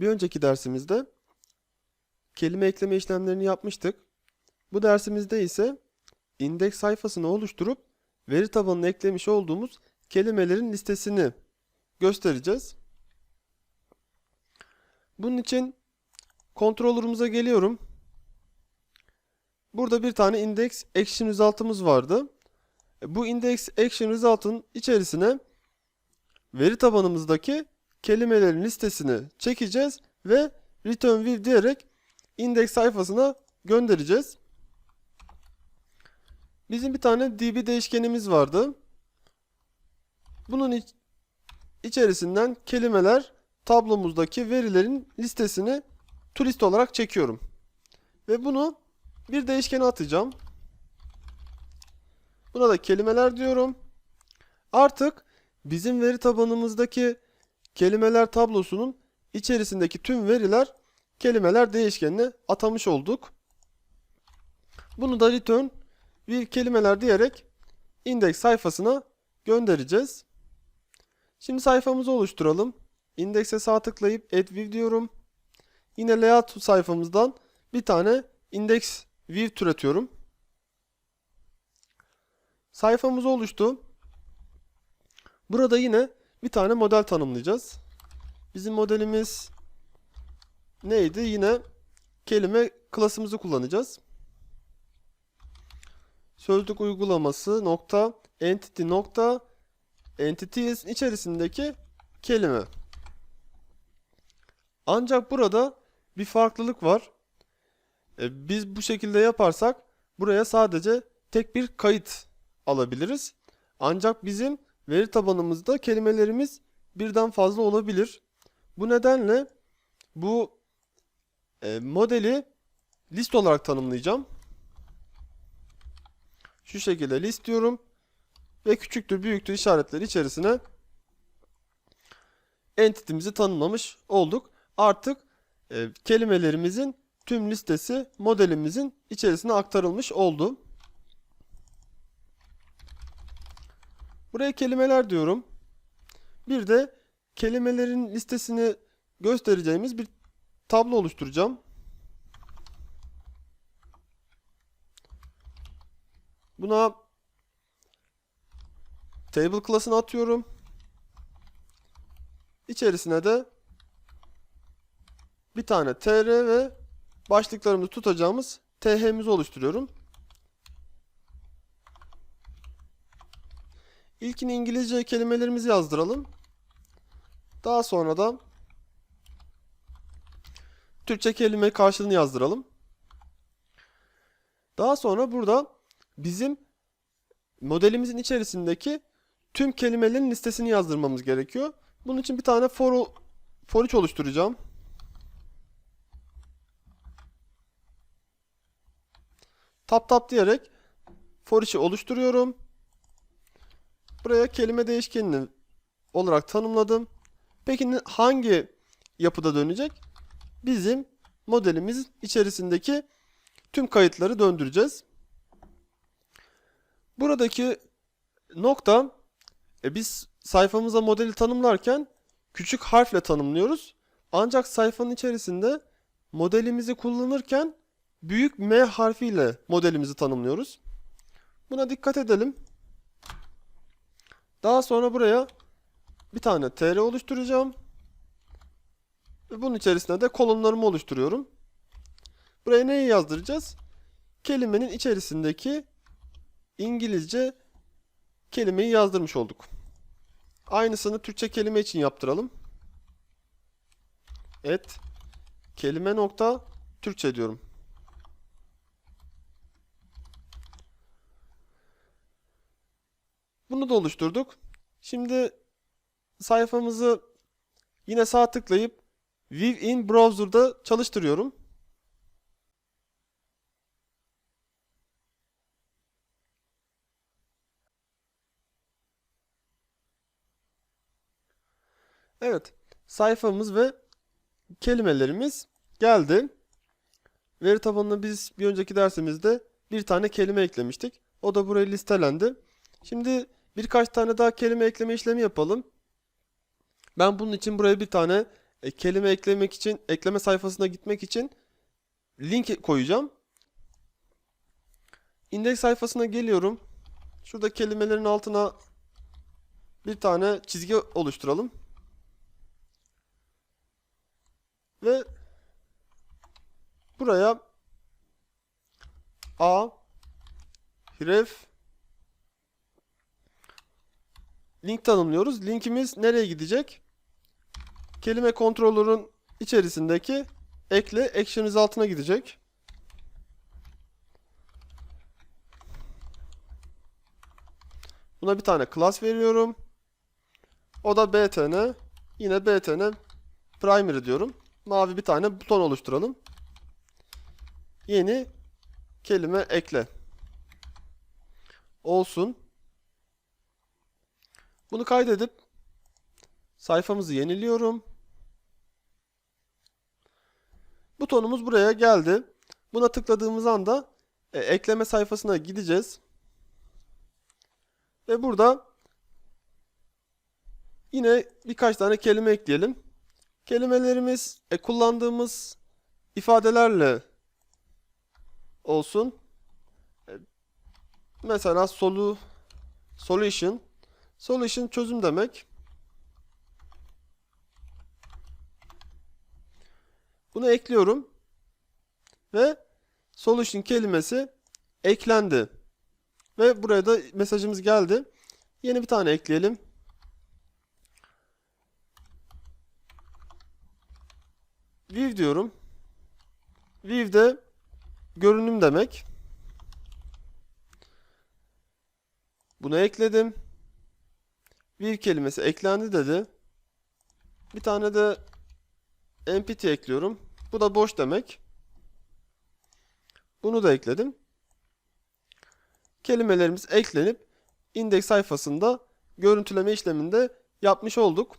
Bir önceki dersimizde kelime ekleme işlemlerini yapmıştık. Bu dersimizde ise indeks sayfasını oluşturup veri tabanına eklemiş olduğumuz kelimelerin listesini göstereceğiz. Bunun için controller'ımıza geliyorum. Burada bir tane index action result'ımız vardı. E, Bu index action result'ın içerisine veri tabanımızdaki kelimelerin listesini çekeceğiz ve return with diyerek index sayfasına göndereceğiz. Bizim bir tane db değişkenimiz vardı. Bunun iç- içerisinden kelimeler tablomuzdaki verilerin listesini turist olarak çekiyorum. Ve bunu bir değişkene atacağım. Buna da kelimeler diyorum. Artık bizim veri tabanımızdaki kelimeler tablosunun içerisindeki tüm veriler kelimeler değişkenine atamış olduk. Bunu da return bir kelimeler diyerek index sayfasına göndereceğiz. Şimdi sayfamızı oluşturalım. İndekse sağ tıklayıp add view diyorum. Yine layout sayfamızdan bir tane index view türetiyorum. Sayfamız oluştu. Burada yine bir tane model tanımlayacağız. Bizim modelimiz neydi? Yine kelime klasımızı kullanacağız. Sözlük uygulaması nokta entity nokta entities içerisindeki kelime. Ancak burada bir farklılık var. E, biz bu şekilde yaparsak buraya sadece tek bir kayıt alabiliriz. Ancak bizim veri tabanımızda kelimelerimiz birden fazla olabilir. Bu nedenle bu e, modeli list olarak tanımlayacağım. Şu şekilde list diyorum ve küçüktür büyüktür işaretleri içerisine entity'mizi tanımlamış olduk. Artık e, kelimelerimizin tüm listesi modelimizin içerisine aktarılmış oldu. Buraya kelimeler diyorum. Bir de kelimelerin listesini göstereceğimiz bir tablo oluşturacağım. Buna table class'ını atıyorum. İçerisine de bir tane tr ve başlıklarımızı tutacağımız th'mizi oluşturuyorum. İlkini İngilizce kelimelerimizi yazdıralım. Daha sonra da Türkçe kelime karşılığını yazdıralım. Daha sonra burada bizim modelimizin içerisindeki tüm kelimelerin listesini yazdırmamız gerekiyor. Bunun için bir tane for, for each oluşturacağım. Tap tap diyerek for each'i oluşturuyorum. Buraya kelime değişkenini olarak tanımladım. Peki hangi yapıda dönecek? Bizim modelimiz içerisindeki tüm kayıtları döndüreceğiz. Buradaki nokta e, biz sayfamıza modeli tanımlarken küçük harfle tanımlıyoruz. Ancak sayfanın içerisinde modelimizi kullanırken büyük M harfiyle modelimizi tanımlıyoruz. Buna dikkat edelim. Daha sonra buraya bir tane tr oluşturacağım. Ve bunun içerisine de kolonlarımı oluşturuyorum. Buraya neyi yazdıracağız? Kelimenin içerisindeki İngilizce kelimeyi yazdırmış olduk. Aynısını Türkçe kelime için yaptıralım. Et kelime nokta Türkçe diyorum. Bunu da oluşturduk. Şimdi sayfamızı yine sağ tıklayıp View in Browser'da çalıştırıyorum. Evet, sayfamız ve kelimelerimiz geldi. Veri tabanına biz bir önceki dersimizde bir tane kelime eklemiştik. O da buraya listelendi. Şimdi birkaç tane daha kelime ekleme işlemi yapalım. Ben bunun için buraya bir tane e, kelime eklemek için, ekleme sayfasına gitmek için link koyacağım. İndeks sayfasına geliyorum. Şurada kelimelerin altına bir tane çizgi oluşturalım. Ve buraya A href link tanımlıyoruz. Linkimiz nereye gidecek? Kelime kontrolörün içerisindeki ekle actions altına gidecek. Buna bir tane class veriyorum. O da btn. Yine btn primary diyorum. Mavi bir tane buton oluşturalım. Yeni kelime ekle. Olsun. Bunu kaydedip sayfamızı yeniliyorum. Butonumuz buraya geldi. Buna tıkladığımız anda e, ekleme sayfasına gideceğiz. Ve burada yine birkaç tane kelime ekleyelim. Kelimelerimiz e, kullandığımız ifadelerle olsun. E, mesela solu solution solution çözüm demek. Bunu ekliyorum ve solution kelimesi eklendi. Ve buraya da mesajımız geldi. Yeni bir tane ekleyelim. View diyorum. View de görünüm demek. Bunu ekledim. View kelimesi eklendi dedi. Bir tane de empty ekliyorum. Bu da boş demek. Bunu da ekledim. Kelimelerimiz eklenip indeks sayfasında görüntüleme işleminde yapmış olduk.